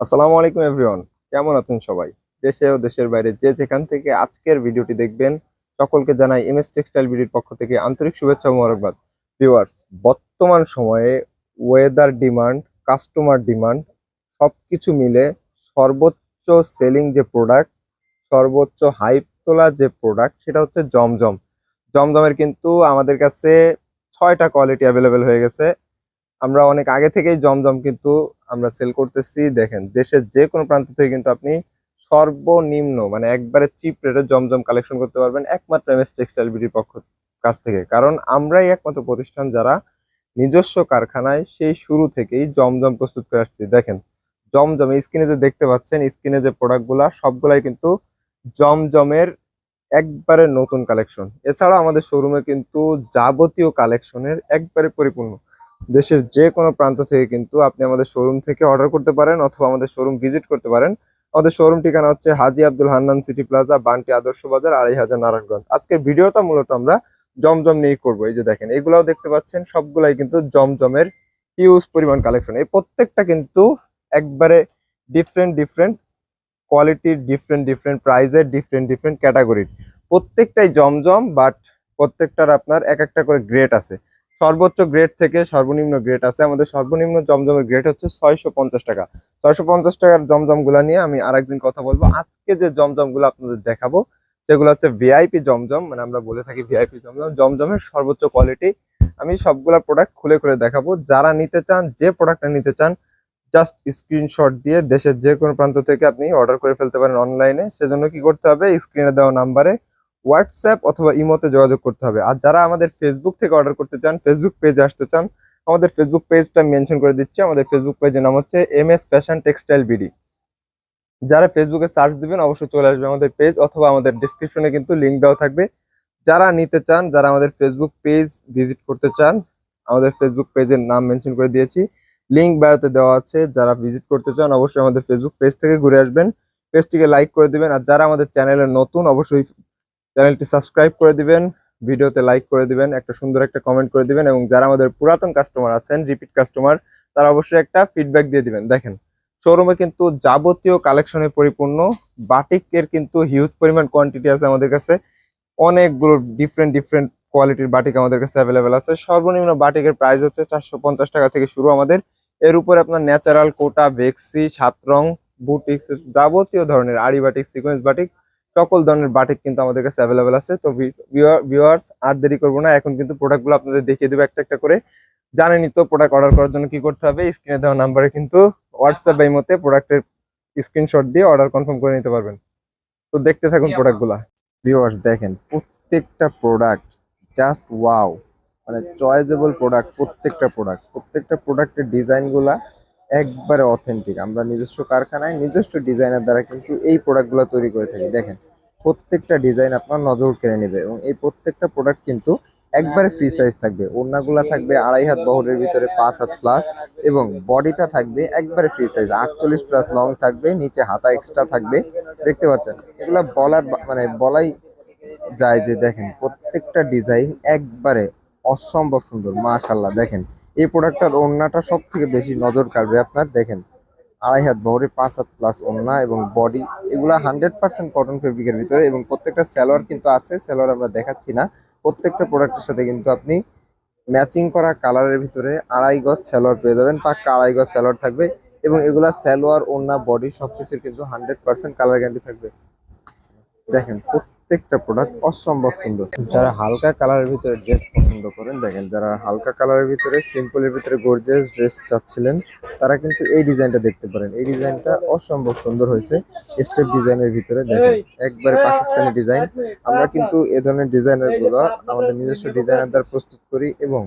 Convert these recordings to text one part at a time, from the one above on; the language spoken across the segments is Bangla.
আসসালামু আলাইকুম এভরিওয়ান। কেমন আছেন সবাই? দেশে ও দেশের বাইরে যে যেখান থেকে আজকের ভিডিওটি দেখবেন, সকলকে জানাই এম এস টেক্সটাইল ভিডিওর পক্ষ থেকে আন্তরিক শুভেচ্ছা ও মোবারকবাদ। ভিউয়ার্স, বর্তমান সময়ে ওয়েদার ডিমান্ড কাস্টমার ডিমান্ড সব কিছু মিলে সর্বোচ্চ সেলিং যে প্রোডাক্ট সর্বোচ্চ হাইপ তোলা যে প্রোডাক্ট সেটা হচ্ছে জমজম। জমজমের কিন্তু আমাদের কাছে ছয়টা কোয়ালিটি অ্যাভেলেবেল হয়ে গেছে। আমরা অনেক আগে থেকেই জমজম কিন্তু আমরা সেল করতেছি। দেখেন, দেশের যে কোনো প্রান্ত থেকে কিন্তু আপনি সর্বনিম্ন মানে একবারে চিপ রেটে জমজম কালেকশন করতে পারবেন একমাত্র এম এস টেক্সটাইল বিডির পক্ষ কাছ থেকে। কারণ আমরাই একমাত্র প্রতিষ্ঠান যারা নিজস্ব কারখানায় সেই শুরু থেকেই জমজম প্রস্তুত করে আসছি। দেখেন, জমজম স্ক্রিনে যে দেখতে পাচ্ছেন স্ক্রিনে যে প্রোডাক্টগুলা সবগুলাই কিন্তু জমজমের একবারে নতুন কালেকশন এছাড়া আমাদের শোরুমে কিন্তু যাবতীয় কালেকশনের একবারে পরিপূর্ণ। দেশের যে কোনো প্রান্ত থেকে কিন্তু আপনি আমাদের শোরুম থেকে অর্ডার করতে পারেন অথবা আমাদের শোরুম ভিজিট করতে পারেন। আমাদের শোরুম ঠিকানা হচ্ছে হাজি আব্দুল হান্নান সিটি প্লাজা বান্টি আদর্শ বাজার, আড়াই হাজার নারায়ণগঞ্জ। আজকের ভিডিওটা মূলত আমরা জমজম নিয়েই করব। এই যে দেখেন, এগুলাও দেখতে পাচ্ছেন, সবগুলাই কিন্তু জমজমের হিউজ পরিমাণ কালেকশন এই প্রত্যেকটা কিন্তু একবারে ডিফারেন্ট ডিফারেন্ট কোয়ালিটির ডিফারেন্ট ডিফারেন্ট প্রাইজের ডিফারেন্ট ডিফারেন্ট ক্যাটাগরির প্রত্যেকটাই জমজম বাট প্রত্যেকটার আপনার এক একটা করে গ্রেড আছে। সর্বোচ্চ গ্রেড থেকে সর্বনিম্ন গ্রেড আছে। আমাদের সর্বনিম্ন জমজমের গ্রেড হচ্ছে ছয়শো পঞ্চাশ টাকা। ছয়শো পঞ্চাশ টাকার জমজমগুলা নিয়ে আমি আরেকদিন কথা বলব। আজকে যে জমজমগুলো আপনাদের দেখাবো, সেগুলো হচ্ছে ভিআইপি জমজম মানে আমরা বলে থাকি ভিআইপি জমজম। জমজমের সর্বোচ্চ কোয়ালিটি আমি সবগুলা প্রোডাক্ট খুলে খুলে দেখাবো। যারা নিতে চান, যে প্রোডাক্টটা নিতে চান জাস্ট স্ক্রিনশট দিয়ে দেশের যে কোনো প্রান্ত থেকে আপনি অর্ডার করে ফেলতে পারেন অনলাইনে সেজন্য কি করতে হবে? স্ক্রিনে দেওয়া নাম্বারে হোয়াটসঅ্যাপ অথবা ইমোতে যোগাযোগ করতে হবে। আর যারা আমাদের ফেসবুক থেকে অর্ডার করতে চান ফেসবুক পেজে আসতে চান, আমাদের ফেসবুক পেজটা মেনশন করে দিচ্ছি। আমাদের ফেসবুক পেজের নাম হচ্ছে M S fashion textile BD যারা ফেসবুকে সার্চ দিবেন, অবশ্যই চলে আসবে আমাদের পেজ অথবা আমাদের ডিসক্রিপশনে কিন্তু লিঙ্ক দেওয়া থাকবে। যারা নিতে চান, যারা আমাদের ফেসবুক পেজ ভিজিট করতে চান, আমাদের ফেসবুক পেজের নাম মেনশন করে দিয়েছি। লিঙ্ক বায়োতে দেওয়া আছে। যারা ভিজিট করতে চান, অবশ্যই আমাদের ফেসবুক পেজ থেকে ঘুরে আসবেন। পেজটিকে লাইক করে দিবেন। আর যারা আমাদের চ্যানেলে নতুন, অবশ্যই চ্যানেলটি সাবস্ক্রাইব করে দিবেন, ভিডিওতে লাইক করে দিবেন, একটা সুন্দর একটা কমেন্ট করে দিবেন এবং যারা আমাদের পুরাতন কাস্টমার আছেন, রিপিট কাস্টমার, তারা অবশ্যই একটা ফিডব্যাক দিয়ে দিবেন। দেখেন শোরুমে কিন্তু যাবতীয় কালেকশনে পরিপূর্ণ বাটিকের কিন্তু হিউজ পরিমাণ কোয়ান্টিটি আছে আমাদের কাছে। অনেকগুলো ডিফারেন্ট ডিফারেন্ট কোয়ালিটির বাটিক আমাদের কাছে অ্যাভেলেবেল আছে। সর্বনিম্ন বাটিকের প্রাইস হচ্ছে চারশো পঞ্চাশ টাকা থেকে শুরু আমাদের। এর উপরে আপনার ন্যাচারাল কোটা বেক্সি সাত রং বুটিক্স যাবতীয় ধরনের আড়ি বাটিক সিকোয়েন্স বাটিক সকল ধরনের বাটিক কিন্তু আমাদের কাছে অ্যাভেলেবেল আছে। তো ভিউয়ার্স আর দেরি করব না এখন কিন্তু প্রোডাক্টগুলো আপনাদের দেখিয়ে দেবো একটা একটা করে। জানেনই তো প্রোডাক্ট অর্ডার করার জন্য কি করতে হবে স্ক্রিনে দেওয়া নাম্বারে কিন্তু হোয়াটসঅ্যাপ এই মতে প্রোডাক্টের স্ক্রিনশট দিয়ে অর্ডার কনফার্ম করে নিতে পারবেন। তো দেখতে থাকুন প্রোডাক্টগুলো ভিউয়ার্স দেখেন প্রত্যেকটা প্রোডাক্ট জাস্ট ওয়াও মানে চয়েজেবল প্রোডাক্ট প্রত্যেকটা প্রোডাক্ট প্রত্যেকটা প্রোডাক্টের ডিজাইনগুলা একবারে অথেন্টিক আমরা নিজস্ব কারখানায়, নিজস্ব ডিজাইনের দ্বারা কিন্তু এই প্রোডাক্টগুলো তৈরি করে থাকি। দেখেন, প্রত্যেকটা ডিজাইন আপনার নজর কেড়ে নেবে এবং এই প্রত্যেকটা প্রোডাক্ট কিন্তু একবারে ফ্রি সাইজ থাকবে। ওড়নাগুলা থাকবে আড়াই হাত বহরের ভিতরে পাঁচ হাত প্লাস এবং বডিটা থাকবে একবারে ফ্রি সাইজ আটচল্লিশ প্লাস লং থাকবে, নিচে হাতা এক্সট্রা থাকবে। দেখতে পাচ্ছেন? এগুলা বলার মানে বলাই যায় যে, দেখেন, প্রত্যেকটা ডিজাইন একবারে অসম্ভব সুন্দর। মাশাল্লাহ দেখেন। এই প্রোডাক্টটার ওড়নাটা সব থেকে বেশি নজর কাড়বে আপনার, দেখেন। আড়াই হাত বহরে পাঁচ হাত প্লাস ওড়না এবং বডি এগুলা হান্ড্রেড পার্সেন্ট কটন ফেব্রিকের ভিতরে এবং প্রত্যেকটা স্যালোয়ার কিন্তু আছে স্যালোয়ার আমরা দেখাচ্ছি না। প্রত্যেকটা প্রোডাক্টের সাথে কিন্তু আপনি ম্যাচিং করা কালারের ভিতরে আড়াই গজ স্যালোয়ার পেয়ে যাবেন, পাক্কা আড়াই গজ স্যালোয়ার থাকবে এবং এগুলা স্যালোয়ার ওড়না বডি সবকিছুর কিন্তু হান্ড্রেড পার্সেন্ট কালার গ্যারান্টি থাকবে। দেখেন প্রত্যেকটা প্রোডাক্ট অসম্ভব সুন্দর। যারা হালকা কালারের ভিতরে ড্রেস পছন্দ করেন, দেখেন যারা হালকা কালারের ভিতরে সিম্পলের ভিতরে গর্জিয়াস ড্রেস চাচ্ছিলেন, তারা কিন্তু এই ডিজাইনটা দেখতে পারেন। এই ডিজাইনটা অসম্ভব সুন্দর হয়েছে স্টেপ ডিজাইনের ভিতরে, দেখেন, একবারে পাকিস্তানি ডিজাইন আমরা কিন্তু এ ধরনের ডিজাইনারগুলো আমাদের নিজস্ব ডিজাইনার দ্বারা প্রস্তুত করি এবং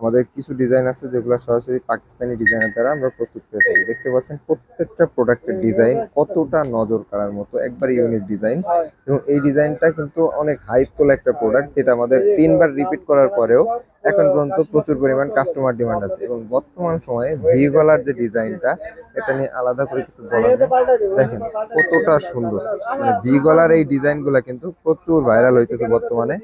আমাদের কিছু ডিজাইন আছে যেগুলো সরাসরি পাকিস্তানি ডিজাইনের দ্বারা আমরা প্রস্তুত করে থাকি। দেখতে পাচ্ছেন প্রত্যেকটা প্রোডাক্টের ডিজাইন কতটা নজর কাড়ার মতো, একবার ইউনিক ডিজাইন এবং এই ডিজাইনটা কিন্তু অনেক হাইপ তোলা একটা প্রোডাক্ট যেটা আমাদের তিনবার রিপিট করার পরেও এখন পর্যন্ত প্রচুর পরিমাণ কাস্টমার ডিমান্ড আছে। এবং বর্তমান সময়ে ভি গলার যে ডিজাইনটা এটা নিয়ে আলাদা করে কিছু নেই। দেখেন কতটা সুন্দর। মানে ভি গলার এই ডিজাইনগুলো কিন্তু প্রচুর ভাইরাল হইতেছে বর্তমানে।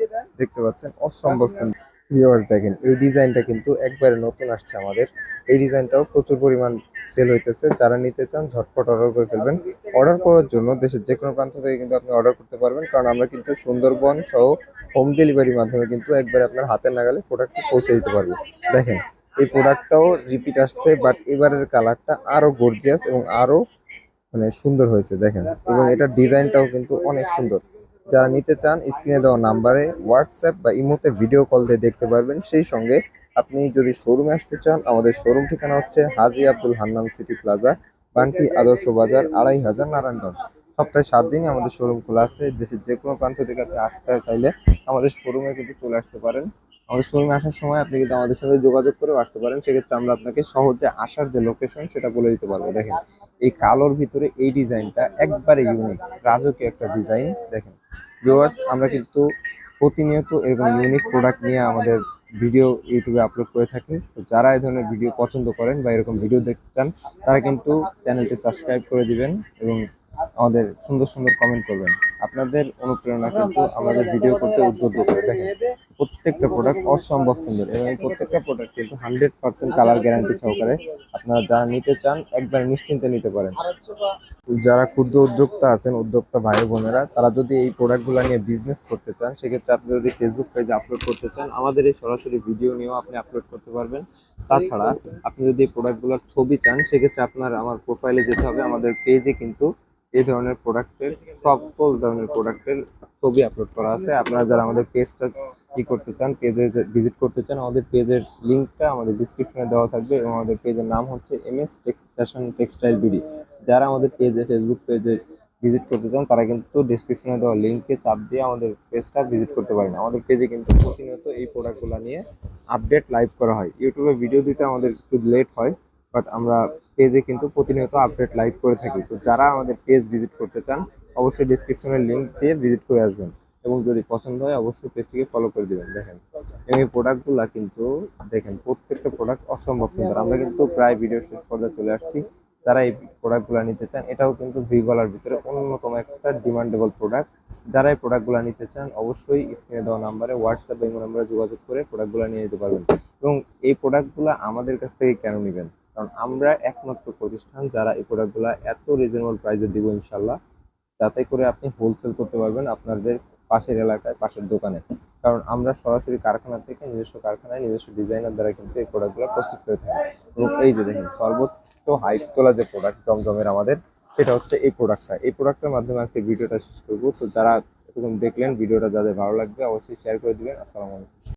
দেখতে পাচ্ছেন অসম্ভব সুন্দর। ভিউয়ার্স দেখেন, এই ডিজাইনটা কিন্তু একবারে নতুন আসছে আমাদের। এই ডিজাইনটাও প্রচুর পরিমাণ সেল হইতেছে। যারা নিতে চান, ঝটপট অর্ডার করে ফেলবেন। অর্ডার করার জন্য দেশের যে কোনো প্রান্ত থেকে কিন্তু আপনি অর্ডার করতে পারবেন। কারণ আমরা কিন্তু সুন্দরবন সহ হোম ডেলিভারির মাধ্যমে কিন্তু একবারে আপনার হাতে নাগালে প্রোডাক্টটি পৌঁছে দিতে পারব। দেখেন, এই প্রোডাক্টটাও রিপিট আসছে বাট এবারের কালারটা আরও গর্জিয়াস এবং আরও মানে সুন্দর হয়েছে। দেখেন, এবং এটার ডিজাইনটাও কিন্তু অনেক সুন্দর। যারা নিতে চান, স্ক্রিনে দেওয়া নাম্বারে হোয়াটসঅ্যাপ বা ইমোতে ভিডিও কল দিয়ে দেখতে পারবেন। সেই সঙ্গে আপনি যদি শোরুমে আসতে চান, আমাদের শোরুম ঠিকানা হচ্ছে হাজি আব্দুল হান্নান সিটি প্লাজা, বান্টি আদর্শ বাজার, আড়াই হাজার নারায়ণগঞ্জ। সপ্তাহে সাত দিনই আমাদের শোরুম খোলা আছে। দেশের যে কোনো প্রান্ত থেকে আপনি আসতে চাইলে আমাদের শোরুমে কিন্তু চলে আসতে পারেন। আমাদের শোরুমে আসার সময় আপনি কিন্তু আমাদের সঙ্গে যোগাযোগ করেও আসতে পারেন। সেক্ষেত্রে আমরা আপনাকে সহজে আসার যে লোকেশন সেটা বলে দিতে পারব। দেখেন এই কালোর ভিতরে এই ডিজাইনটা একবারে ইউনিক রাজকীয় একটা ডিজাইন, দেখেন। ভিউয়ার্স আমরা কিন্তু প্রতিনিয়ত এরকম ইউনিক প্রোডাক্ট নিয়ে আমাদের ভিডিও ইউটিউবে আপলোড করে থাকি। তো যারা এই ধরনের ভিডিও পছন্দ করেন বা এরকম ভিডিও দেখতে চান, তারা কিন্তু চ্যানেলটি সাবস্ক্রাইব করে দিবেন এবং আমাদের সুন্দর সুন্দর কমেন্ট করবেন। আপনাদের অনুপ্রেরণা কিন্তু আমাদের ভিডিও করতে উদ্বুদ্ধ করে, দেখেন। প্রত্যেকটা প্রোডাক্ট অসম্ভব সুন্দর এবং প্রত্যেকটা প্রোডাক্ট কিন্তু হান্ড্রেড পার্সেন্ট কালার গ্যারান্টি সহকারে আপনারা যারা নিতে চান, একবার নিশ্চিন্তে নিতে পারেন। যারা ক্ষুদ্র উদ্যোক্তা আছেন, উদ্যোক্তা ভাই বোনেরা, তারা যদি এই প্রোডাক্টগুলো নিয়ে বিজনেস করতে চান, সেক্ষেত্রে আপনি যদি ফেসবুক পেজে আপলোড করতে চান, আমাদের এই সরাসরি ভিডিও নিয়েও আপনি আপলোড করতে পারবেন। তাছাড়া আপনি যদি এই প্রোডাক্টগুলোর ছবি চান, সেক্ষেত্রে আপনার আমার প্রোফাইলে যেতে হবে, আমাদের পেজে কিন্তু এই ধরনের প্রোডাক্টের সকল ধরনের প্রোডাক্টের ছবি আপলোড করা আছে। আপনারা যারা আমাদের পেজটা কি করতে চান পেজে ভিজিট করতে চান, আমাদের পেজের লিঙ্কটা আমাদের ডিসক্রিপশনে দেওয়া থাকবে এবং আমাদের পেজের নাম হচ্ছে M S fashion textile BD যারা আমাদের পেজে ফেসবুক পেজে ভিজিট করতে চান, তারা কিন্তু ডিসক্রিপশনে দেওয়া লিঙ্কে চাপ দিয়ে আমাদের পেজটা ভিজিট করতে পারেন। আমাদের পেজে কিন্তু প্রতিনিয়ত এই প্রোডাক্টগুলো নিয়ে আপডেট লাইভ করা হয়। ইউটিউবে ভিডিও দিতে আমাদের একটু লেট হয়। বাট আমরা পেজে কিন্তু প্রতিনিয়ত আপডেট লাইভ করে থাকি। তো যারা আমাদের পেজ ভিজিট করতে চান, অবশ্যই ডিসক্রিপশনের লিঙ্ক দিয়ে ভিজিট করে আসবেন। এবং যদি পছন্দ হয়, অবশ্যই পেজটিকে ফলো করে দিবেন। দেখেন এবং এই প্রোডাক্টগুলো কিন্তু দেখেন, প্রত্যেকটা প্রোডাক্ট অসম্ভব সুন্দর। আমরা কিন্তু প্রায় ভিডিও শেষ পর্যায়ে চলে আসছি। যারা এই প্রোডাক্টগুলো নিতে চান, এটাও কিন্তু ভি গলার ভিতরে অন্যতম একটা ডিমান্ডেবল প্রোডাক্ট যারা এই প্রোডাক্টগুলো নিতে চান, অবশ্যই স্ক্রিনে দেওয়া নাম্বারে হোয়াটসঅ্যাপ এবং নাম্বারে যোগাযোগ করে প্রোডাক্টগুলো নিয়ে যেতে পারবেন। এবং এই প্রোডাক্টগুলো আমাদের কাছ থেকে কেন নেবেন? কারণ আমরা একমাত্র প্রতিষ্ঠান যারা এই প্রোডাক্টগুলো এত রিজনেবল প্রাইসে দিব ইনশাল্লাহ যাতে করে আপনি হোলসেল করতে পারবেন আপনাদের পাশের এলাকায়, পাশের দোকানে। কারণ আমরা সরাসরি কারখানা থেকে নিজস্ব কারখানায় নিজস্ব ডিজাইনার দ্বারা কিন্তু এই প্রোডাক্টগুলো প্রস্তুত করে থাকি। এবং এই যে দেখেন, সর্বোচ্চ হাইট তোলা যে প্রোডাক্ট জমজমের আমাদের, সেটা হচ্ছে এই প্রোডাক্টটা এই প্রোডাক্টের মাধ্যমে আজকে ভিডিওটা শেষ করব। তো যারা এতক্ষণ দেখলেন, ভিডিওটা যাদের ভালো লাগবে অবশ্যই শেয়ার করে দিবেন। আসসালামু আলাইকুম।